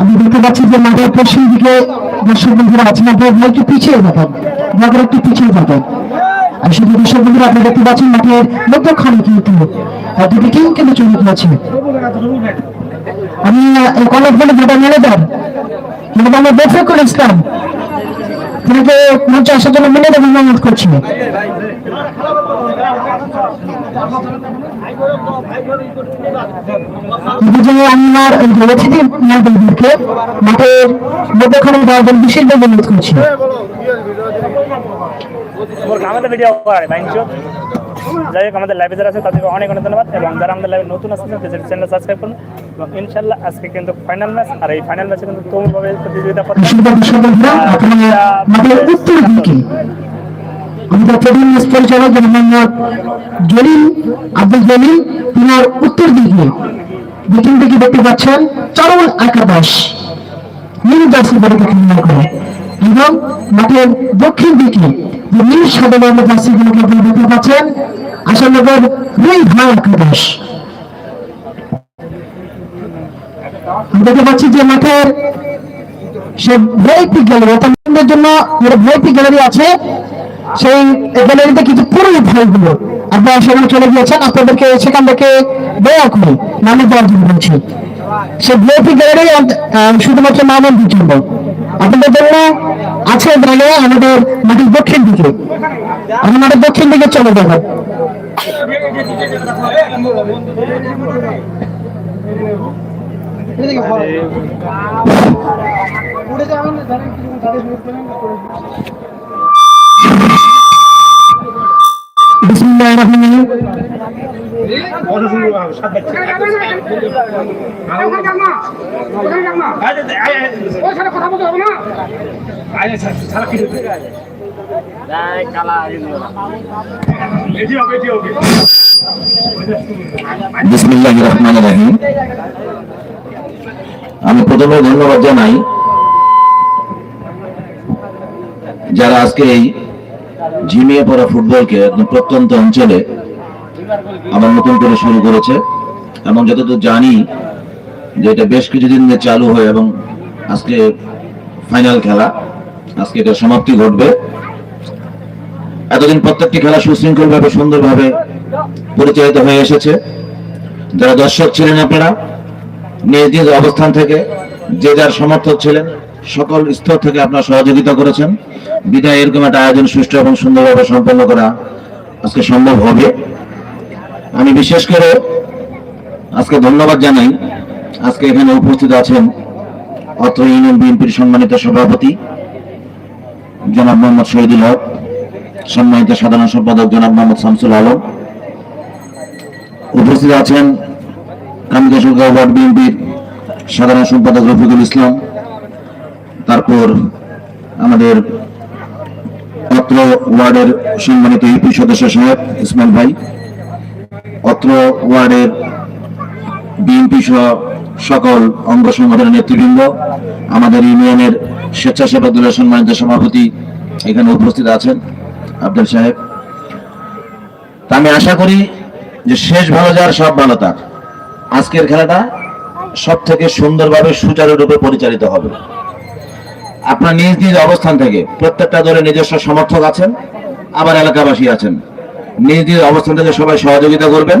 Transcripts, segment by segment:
আমি দেখতে পাচ্ছি যে মাঠের পশ্চিম দিকে দর্শক বন্ধুরা আছেন আপনারা একটু পিছিয়ে থাকেন। ব্লগের একটু পিছিয়ে থাকেন। আর শুধু দর্শক বন্ধুরা, আপনি দেখতে পাচ্ছেন মাঠের মধ্যখানে কিন্তু দুটি টিম কিন্তু চলে গিয়েছে আমি কলেজ বলে দুটা ম্যানেজার কিন্তু আমার বেফে করে ইসলাম কিন্তু মঞ্চে আসার জন্য দেবেন অনুরোধ করছি। বিজয় আমার অতিথি নাগরিকদেরকে মাঠের মধ্যখানে দেওয়ার বিশেষভাবে অনুরোধ করছি। আমাদের ভিডিও করে বাইনশো যাই হোক আমাদের লাইভে যারা আছে তাদেরকে অনেক অনেক ধন্যবাদ। এবং যারা আমাদের লাইভে নতুন আসছেন চ্যানেল সাবস্ক্রাইব করুন। এবং ইনশাল্লাহ আজকে কিন্তু ফাইনাল ম্যাচ আর এই ফাইনাল ম্যাচে কিন্তু প্রতিযোগিতা করতে ম্যাচ পরিচালক মোহাম্মদ জলিল আব্দুল জলিল, তিনার উত্তর দিকে দক্ষিণ দিকে দেখতে পাচ্ছেন চরল একাদশ। নীল জার্সি বাড়িতে খেলা করে। এবং মাঠের দক্ষিণ দিকে নীল সাদা দেখতে পাচ্ছেন রুই ভাই দেখতে পাচ্ছি যে মাঠের সে ভিআইপি গ্যালারি জন্য একটা গ্যালারি আছে। সেই গ্যালারিতে কিছু পুরনো ফাইলগুলো আপনারা সেখানে চলে গিয়েছেন আপনাদেরকে সেখান থেকে দয়া করে, নামে দেওয়ার জন্য বলছি। সে ভিআইপি গ্যালারি শুধুমাত্র মামন্দির জন্য। আপনাদের জন্য আছে জায়গা আমাদের মাটির দক্ষিণ দিকে। আমরা মাঠের দক্ষিণ দিকে চলে যাব। বিসমিল্লাহির আমি প্রথমে ধন্যবাদ জানাই যারা আজকে এই ঝিমিয়ে পড়া ফুটবলকে একদম প্রত্যন্ত অঞ্চলে আবার নতুন করে শুরু করেছে। এবং যতদূর জানি যে এটা বেশ কিছুদিন চালু হয় এবং আজকে ফাইনাল খেলা, আজকে এটা সমাপ্তি ঘটবে। এতদিন প্রত্যেকটি খেলা সুশৃঙ্খলভাবে, সুন্দরভাবে পরিচালিত হয়ে এসেছে। যারা দর্শক ছিলেন আপনারা, নিজ নিজ অবস্থান থেকে যে যার সমর্থক ছিলেন, সকল স্তর থেকে আপনারা সহযোগিতা করেছেন। বিদায়, এরকম একটা আয়োজন সুষ্ঠু এবং সুন্দরভাবে সম্পন্ন করা আজকে সম্ভব হবে। আমি বিশেষ করে আজকে ধন্যবাদ জানাই। আজকে এখানে উপস্থিত আছেন অত্র ইউনিয়ন বিএনপির সম্মানিত সভাপতি জনাব মোহাম্মদ শহীদুল হক, সম্মানিত সাধারণ সম্পাদক জনাব মোহাম্মদ শামসুল আলম। উপস্থিত আছেন কামকেশ্বরগাঁও ওয়ার্ড বিএনপির সাধারণ সম্পাদক রফিকুল ইসলাম। তারপর আমাদের অত্র ওয়ার্ডের সম্মানিত ইউপি সদস্য সাহেব ইসমাইল ভাই, অত্র ওয়ার্ডের বিএনপি সহ সকল অঙ্গ সংগঠনের নেতৃবৃন্দ, আমাদের ইউনিয়নের স্বেচ্ছাসেবক দলের সম্মানিত সভাপতি এখানে উপস্থিত আছেন আব্দুল সাহেব। তা আমি আশা করি যে শেষ ভালো যার, সব ভালো তার। আজকের খেলাটা সব থেকে সুন্দরভাবে সুচারুরূপে পরিচালিত হবে। আপনার নিজ নিজ অবস্থান থেকে প্রত্যেকটা দলের নিজস্ব সমর্থক আছেন, আবার এলাকাবাসী আছেন। নিজ নিজ অবস্থান থেকে সবাই সহযোগিতা করবেন।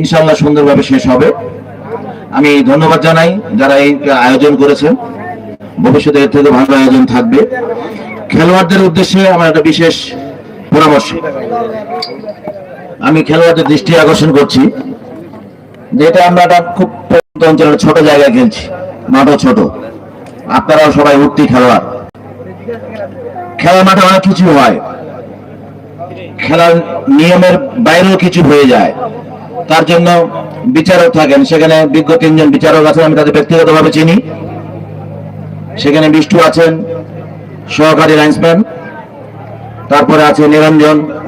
ইনশাল্লাহ সুন্দরভাবে শেষ হবে। আমি ধন্যবাদ জানাই যারা এই আয়োজন করেছেন। ভবিষ্যতে এর থেকে ভালো আয়োজন থাকবে। খেলোয়াড়দের উদ্দেশ্যে আমার একটা বিশেষ পরামর্শ। আমি খেলোয়াড়দের দৃষ্টি আকর্ষণ করছি। যেটা আমরা একটা খুব অঞ্চলের ছোট জায়গায় খেলছি, মাঠও ছোট। আপনারাও সবাই উঠতি খেলোয়াড়। খেলার মাঠে অনেক কিছু হয়। খেলার নিয়মের বাইরেও কিছু হয়ে যায়। তার জন্য বিচারক থাকেন। সেখানে বিজ্ঞ তিনজন বিচারক আছেন, আমি তাদের ব্যক্তিগতভাবে চিনি। সেখানে বিষ্টু আছেন, সহকারী লাইন্সম্যান তারপরে আছে নিরঞ্জন।